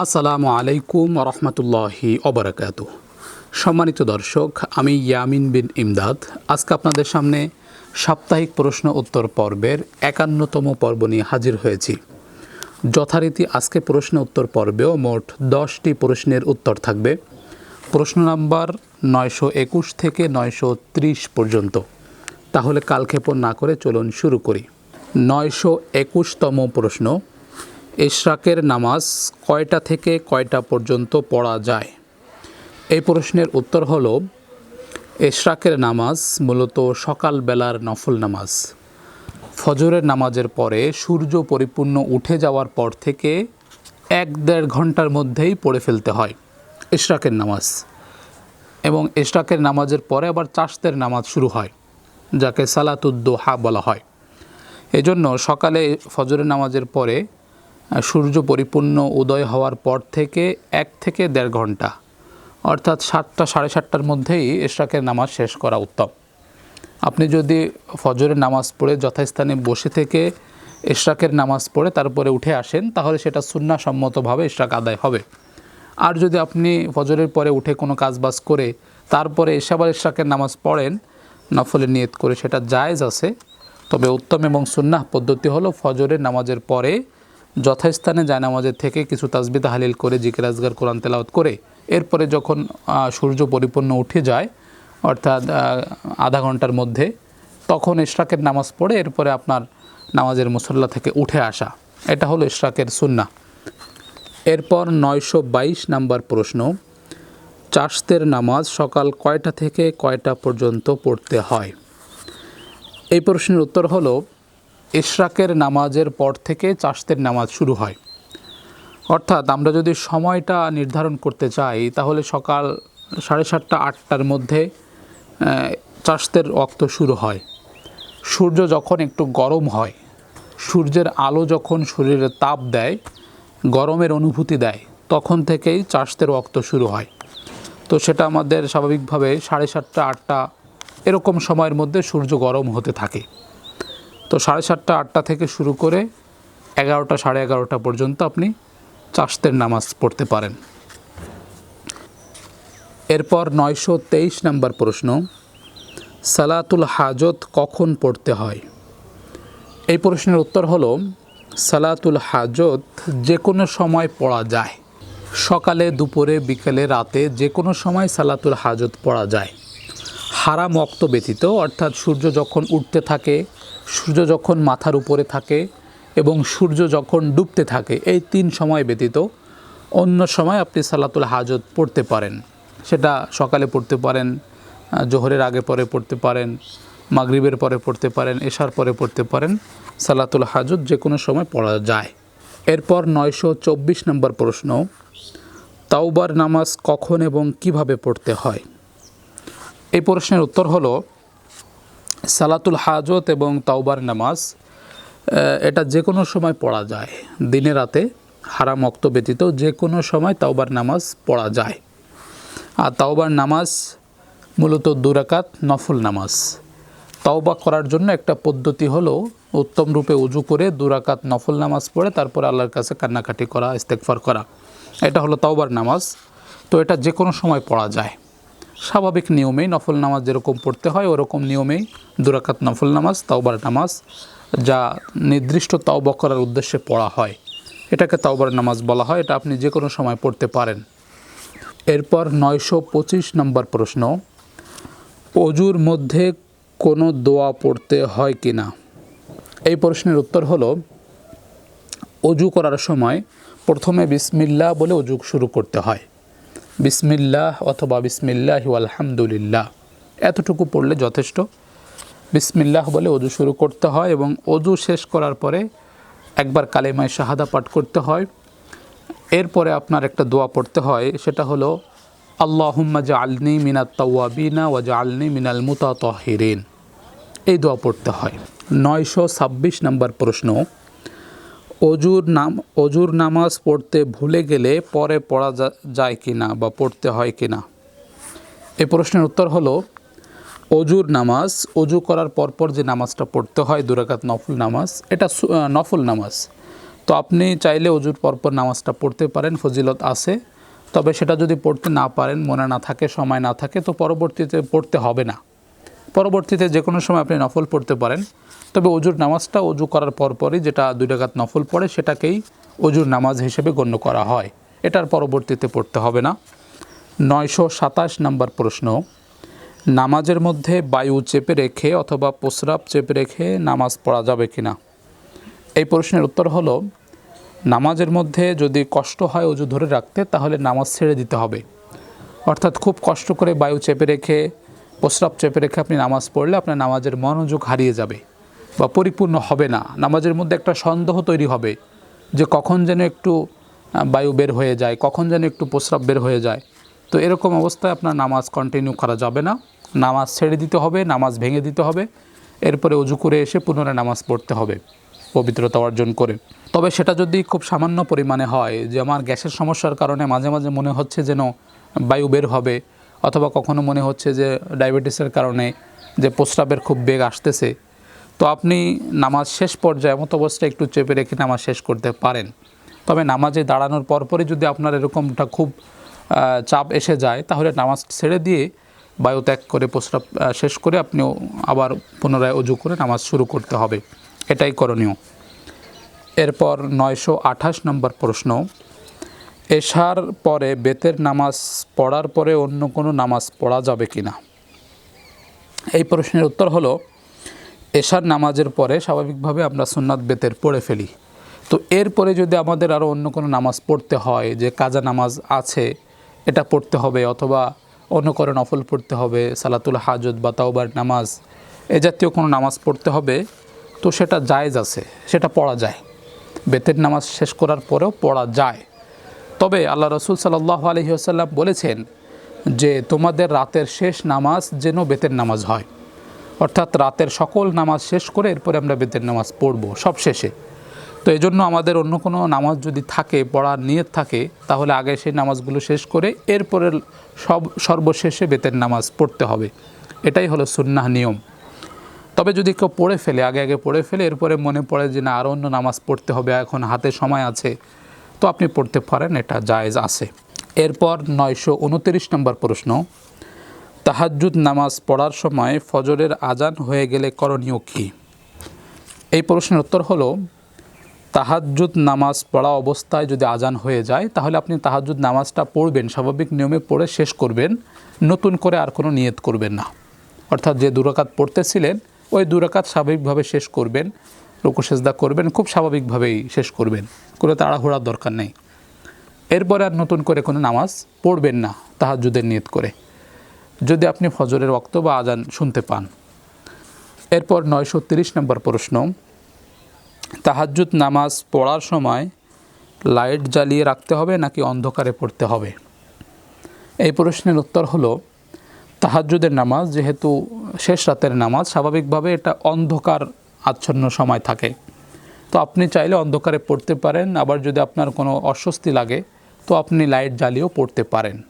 আসসালামু আলাইকুম রহমতুল্লাহি অবরাকাত। সম্মানিত দর্শক, আমি ইয়ামিন বিন ইমদাদ। আজকে আপনাদের সামনে সাপ্তাহিক প্রশ্ন উত্তর পর্বের একান্নতম পর্ব নিয়ে হাজির হয়েছি। যথারীতি আজকে প্রশ্ন উত্তর পর্বেও মোট দশটি প্রশ্নের উত্তর থাকবে। প্রশ্ন নাম্বার নয়শো একুশ থেকে নয়শো ত্রিশ পর্যন্ত। তাহলে কালক্ষেপণ না করে চলুন শুরু করি। নয়শো একুশতম প্রশ্ন ইশরাকের নামাজ কয়টা থেকে কয়টা পর্যন্ত পড়া যায়? এই প্রশ্নের উত্তর হল, এশরাকের নামাজ মূলত সকালবেলার নফল নামাজ। ফজরের নামাজের পরে সূর্য পরিপূর্ণ উঠে যাওয়ার পর থেকে এক দেড় ঘণ্টার মধ্যেই পড়ে ফেলতে হয় ইশরাকের নামাজ। এবং ইশরাকের নামাজের পরে আবার চাষদের নামাজ শুরু হয়, যাকে সালাতুদ্দোহা বলা হয়। এজন্য সকালে ফজরের নামাজের পরে সূর্য পরিপূর্ণ উদয় হওয়ার পর থেকে এক থেকে দেড় ঘণ্টা, অর্থাৎ সাতটা, সাড়ে সাতটার মধ্যেই ইশরাকের নামাজ শেষ করা উত্তম। আপনি যদি ফজরের নামাজ পড়ে যথাস্থানে বসে থেকে ইশরাকের নামাজ পড়ে তারপরে উঠে আসেন, তাহলে সেটা সুন্নাসম্মতভাবে ইশরাক আদায় হবে। আর যদি আপনি ফজরের পরে উঠে কোনো কাজবাজ করে তারপরে এসাবার ইশরাকের নামাজ পড়েন নফলে নিয়ত করে সেটা জায়েজ আছে। তবে উত্তম এবং সুন্নাহ পদ্ধতি হলো ফজরের নামাজের পরে যথাস্থানে জায়নামাজের থেকে কিছু তাসবি তাহালিল করে, জিকির, আজগার, কোরআন তেলাওয়াত করে, এরপরে যখন সূর্য পরিপূর্ণ উঠে যায়, অর্থাৎ আধা ঘণ্টার মধ্যে, তখন ইশরাকের নামাজ পড়ে, এরপরে আপনার নামাজের মুসল্লা থেকে উঠে আসা। এটা হলো ইশরাকের সুন্না এরপর নয়শো বাইশ নাম্বার প্রশ্ন, চাষদের নামাজ সকাল কয়টা থেকে কয়টা পর্যন্ত পড়তে হয়? এই প্রশ্নের উত্তর হলো ইশরাকের নামাজের পর থেকে চাষতের নামাজ শুরু হয়। অর্থাৎ আমরা যদি সময়টা নির্ধারণ করতে চাই, তাহলে সকাল সাড়ে সাতটা, আটটার মধ্যে চাষতের রক্ত শুরু হয়। সূর্য যখন একটু গরম হয়, সূর্যের আলো যখন শরীরে তাপ দেয়, গরমের অনুভূতি দেয়, তখন থেকেই চাষতের অক্ত শুরু হয়। তো সেটা আমাদের স্বাভাবিকভাবে সাড়ে সাতটা, আটটা, এরকম সময়ের মধ্যে সূর্য গরম হতে থাকে। তো সাড়ে সাতটা, আটটা থেকে শুরু করে এগারোটা, সাড়ে এগারোটা পর্যন্ত আপনি চাষতের নামাজ পড়তে পারেন। এরপর নয়শো তেইশ নম্বর প্রশ্ন, সালাতুল হাজত কখন পড়তে হয়? এই প্রশ্নের উত্তর হলো, সালাতুল হাজত যে কোনো সময় পড়া যায়। সকালে, দুপুরে, বিকেলে, রাতে যে কোনো সময় সালাতুল হাজত পড়া যায়। হারাম অক্ত ব্যতীত, অর্থাৎ সূর্য যখন উঠতে থাকে সূর্য যখন মাথার উপরে থাকে এবং সূর্য যখন ডুবতে থাকে, এই তিন সময় ব্যতীত অন্য সময় আপনি সালাতুল হাজত পড়তে পারেন। সেটা সকালে পড়তে পারেন জোহরের আগে পরে পড়তে পারেন, মাগরিবের পরে পড়তে পারেন, এশার পরে পড়তে পারেন, সালাতুল হাজত যে কোনো সময় পড়া যায়। এরপর নয়শো চব্বিশ নম্বর প্রশ্ন, তাওবার নামাজ কখন এবং কীভাবে পড়তে হয়? এই প্রশ্নের উত্তর হলো সালাতুল হাজত এবং তাওবার নামাজ এটা যে কোনো সময় পড়া যায়। দিনে রাতে হারাম অক্ত ব্যতীত যে কোনো সময় তাওবার নামাজ পড়া যায়। আর তাওবার নামাজ মূলত দুরাকাত নফল নামাজ। তাওবা করার জন্য একটা পদ্ধতি হলো, উত্তম রূপে উজু করে দুরাকাত নফল নামাজ পড়ে, তারপর আল্লাহর কাছে কান্নাকাটি করা ইস্তেকফার করা। এটা হলো তাওবার নামাজ। তো এটা যে কোনো সময় পড়া যায়। স্বাভাবিক নিয়মেই নফল নামাজ যেরকম পড়তে হয়, ওরকম নিয়মেই দুরাকাত নফল নামাজ, তাওবার নামাজ, যা নির্দিষ্ট তাওবা করার উদ্দেশ্যে পড়া হয়। এটাকে তাওবার নামাজ বলা হয়, এটা আপনি যে কোনো সময় পড়তে পারেন। এরপর নয়শো পঁচিশ নম্বর প্রশ্ন, অজুর মধ্যে কোনো দোয়া পড়তে হয় কি না? এই প্রশ্নের উত্তর হলো, অজু করার সময় প্রথমে বিসমিল্লাহ বলে অজু শুরু করতে হয়। বিসমিল্লাহ অথবা বিসমিল্লাহ আলহামদুলিল্লাহ এতটুকু পড়লে যথেষ্ট। বিসমিল্লাহ বলে অজু শুরু করতে হয় এবং অজু শেষ করার পরে একবার কালেমায় শাহাদা পাঠ করতে হয়। এরপরে আপনার একটা দোয়া পড়তে হয়, সেটা হলো, আল্লাহুম্মা জা আলনি মিনাত তাওয়াবিনা ওয়া জা আলনি মিনাল মুতাতহিরিন। এই দোয়া পড়তে হয়। নয়শো ছাব্বিশ নম্বর প্রশ্ন অজুর নাম, অজুর নামাজ পড়তে ভুলে গেলে পরে পড়া যায় কি না বা পড়তে হয় কি না এই প্রশ্নের উত্তর হলো, অজুর নামাজ, অজু করার পরপর যে নামাজটা পড়তে হয়, দুরাকাত নফল নামাজ, এটা নফল নামাজ। তো আপনি চাইলে অজুর পরপর নামাজটা পড়তে পারেন, ফজিলত আছে। তবে সেটা যদি পড়তে না পারেন, মনে না থাকে, সময় না থাকে, তো পরবর্তীতে পড়তে হবে না। পরবর্তীতে যে কোনো সময় আপনি নফল পড়তে পারেন। তবে অজুর নামাজটা অজু করার পরপরই যেটা দুই রাকাত নফল পড়ে সেটাকেই অজুর নামাজ হিসেবে গণ্য করা হয়। এটার পরবর্তীতে পড়তে হবে না। নয়শো সাতাশ নম্বর প্রশ্ন, নামাজের মধ্যে বায়ু চেপে রেখে অথবা প্রস্রাব চেপে রেখে নামাজ পড়া যাবে কি না এই প্রশ্নের উত্তর হলো, নামাজের মধ্যে যদি কষ্ট হয় অজু ধরে রাখতে তাহলে নামাজ ছেড়ে দিতে হবে। অর্থাৎ খুব কষ্ট করে বায়ু চেপে রেখে প্রস্রাব চেপে রেখে আপনি নামাজ পড়লে আপনার নামাজের মনোযোগ হারিয়ে যাবে বা পরিপূর্ণ হবে না। নামাজের মধ্যে একটা সন্দেহ তৈরি হবে যে কখন যেন একটু বায়ু বের হয়ে যায়, কখন যেন একটু প্রস্রাব বের হয়ে যায়। তো এরকম অবস্থায় আপনার নামাজ কন্টিনিউ করা যাবে না। নামাজ ছেড়ে দিতে হবে, নামাজ ভেঙে দিতে হবে। এরপরে উজু করে এসে পুনরায় নামাজ পড়তে হবে, পবিত্রতা অর্জন করে। তবে সেটা যদি খুব সামান্য পরিমাণে হয় যে, আমার গ্যাসের সমস্যার কারণে মাঝে মাঝে মনে হচ্ছে যেন বায়ু বের হবে অথবা কখনো মনে হচ্ছে যে ডায়াবেটিসের কারণে যে প্রস্রাবের খুব বেগ আসতেছে, তো আপনি নামাজ শেষ পর্যায়ে মতো অবস্থায় একটু চেপে রেখে নামাজ শেষ করতে পারেন। তবে নামাজে দাঁড়ানোর পরপরই যদি আপনার এরকমটা খুব চাপ এসে যায়, তাহলে নামাজ ছেড়ে দিয়ে বায়ু ত্যাগ করে প্রস্রাব শেষ করে আপনিও আবার পুনরায় অজু করে নামাজ শুরু করতে হবে। এটাই করণীয়। এরপর নয়শো আঠাশ নম্বর প্রশ্ন। এশার পরে বেতের নামাজ পড়ার পরে অন্য কোনো নামাজ পড়া যাবে কি না? এই প্রশ্নের উত্তর হলো, এশার নামাজের পরে স্বাভাবিকভাবে আমরা সুন্নাত বেতের পড়ে ফেলি। তো এরপরে যদি আমাদের আরও অন্য কোনো নামাজ পড়তে হয়, যে কাজা নামাজ আছে, এটা পড়তে হবে, অথবা অন্য করে নফল পড়তে হবে, সালাতুল হাজত বা তাওবার নামাজ, এ জাতীয় কোনো নামাজ পড়তে হবে, তো সেটা জায়েজ আছে, সেটা পড়া যায়। বেতের নামাজ শেষ করার পরেও পড়া যায়। তবে আল্লাহ রসুল সাল্লাহ আলহিহাসাল্লাম বলেছেন যে তোমাদের রাতের শেষ নামাজ যেন বেতের নামাজ হয়। অর্থাৎ রাতের সকল নামাজ শেষ করে এরপরে আমরা বেতের নামাজ পড়ব সব শেষে। তো এই জন্য আমাদের অন্য কোনো নামাজ যদি থাকে, পড়ার নিয়ত থাকে, তাহলে আগে সেই নামাজগুলো শেষ করে এরপরে সব সর্বশেষে বেতের নামাজ পড়তে হবে। এটাই হলো সুন্নাহ নিয়ম। তবে যদি কেউ পড়ে ফেলে, আগে আগে পড়ে ফেলে, এরপরে মনে পড়ে যে না আরও অন্য নামাজ পড়তে হবে, এখন হাতে সময় আছে তো আপনি পড়তে পারেন, এটা জায়েজ আছে। এরপর নয়শো উনতিরিশ নম্বর প্রশ্ন, তাহাজ্জুদ নামাজ পড়ার সময় ফজরের আজান হয়ে গেলে করণীয় কী? এই প্রশ্নের উত্তর হলো, তাহাজ্জুদ নামাজ পড়া অবস্থায় যদি আজান হয়ে যায়, তাহলে আপনি তাহাজ্জুদ নামাজটা পড়বেন, স্বাভাবিক নিয়মে পড়ে শেষ করবেন, নতুন করে আর কোনো নিয়ত করবেন না। অর্থাৎ যে দুরাকাত পড়তেছিলেন, ওই দুরাকাত স্বাভাবিকভাবে শেষ করবেন রুকুসেজদা করবেন, খুব স্বাভাবিকভাবেই শেষ করবেন। কোনো তাড়াহুড়ার দরকার নেই। এরপরে আর নতুন করে কোনো নামাজ পড়বেন না, তাহাজ্জুদের নিয়ত করে। যদি আপনি ফজরের ওক্ত বা আজান শুনতে পান। এরপর নয়শো তিরিশ নম্বর প্রশ্ন। তাহাজ্জুদ নামাজ পড়ার সময় লাইট জ্বালিয়ে রাখতে হবে নাকি অন্ধকারে পড়তে হবে? এই প্রশ্নের উত্তর হলো, তাহাজ্জুদের নামাজ যেহেতু শেষ রাতের নামাজ, স্বাভাবিকভাবে এটা অন্ধকার আচ্ছন্ন সময় থাকে। তো আপনি চাইলে অন্ধকারে পড়তে পারেন, আবার যদি আপনার কোনো অস্বস্তি লাগে, তো আপনি লাইট জ্বালিয়েও পড়তে পারেন।